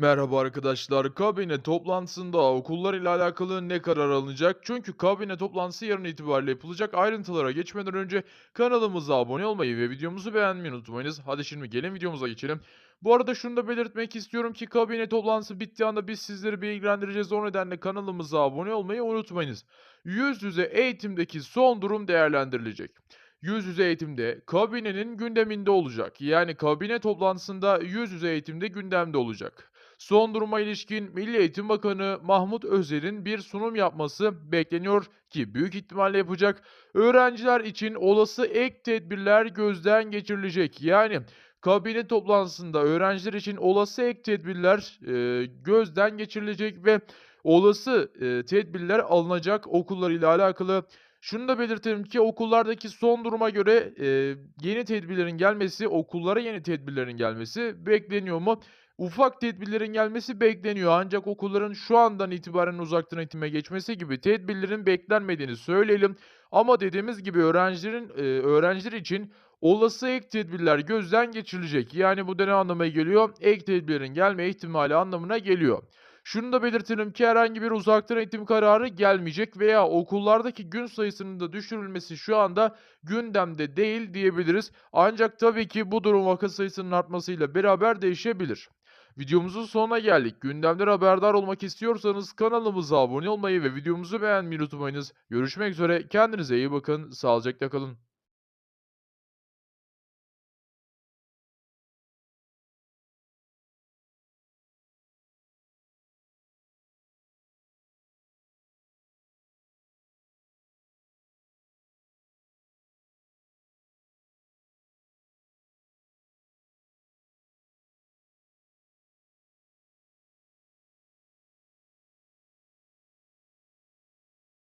Merhaba arkadaşlar. Kabine toplantısında okullar ile alakalı ne karar alınacak? Çünkü kabine toplantısı yarın itibariyle yapılacak. Ayrıntılara geçmeden önce kanalımıza abone olmayı ve videomuzu beğenmeyi unutmayınız. Hadi şimdi gelin videomuza geçelim. Bu arada şunu da belirtmek istiyorum ki kabine toplantısı bittiği anda biz sizleri bilgilendireceğiz. O nedenle kanalımıza abone olmayı unutmayınız. Yüz yüze eğitimdeki son durum değerlendirilecek. Yüz yüze eğitimde kabinenin gündeminde olacak. Yani kabine toplantısında yüz yüze eğitimde gündemde olacak. Son duruma ilişkin Milli Eğitim Bakanı Mahmut Özer'in bir sunum yapması bekleniyor ki büyük ihtimalle yapacak. Öğrenciler için olası ek tedbirler gözden geçirilecek. Yani kabine toplantısında öğrenciler için olası ek tedbirler e, gözden geçirilecek ve olası e, tedbirler alınacak okullarıyla alakalı. Şunu da belirtelim ki okullardaki son duruma göre e, yeni tedbirlerin gelmesi, okullara yeni tedbirlerin gelmesi bekleniyor mu? Ufak tedbirlerin gelmesi bekleniyor ancak okulların şu andan itibaren uzaktan eğitime geçmesi gibi tedbirlerin beklenmediğini söyleyelim. Ama dediğimiz gibi öğrencilerin e, öğrenciler için olası ek tedbirler gözden geçirilecek. Yani bu da ne anlama geliyor? Ek tedbirlerin gelme ihtimali anlamına geliyor. Şunu da belirtelim ki herhangi bir uzaktan eğitim kararı gelmeyecek veya okullardaki gün sayısının da düşürülmesi şu anda gündemde değil diyebiliriz. Ancak tabii ki bu durum vaka sayısının artmasıyla beraber değişebilir. Videomuzun sonuna geldik. Gündemden haberdar olmak istiyorsanız kanalımıza abone olmayı ve videomuzu beğenmeyi unutmayınız. Görüşmek üzere. Kendinize iyi bakın. Sağlıcakla kalın.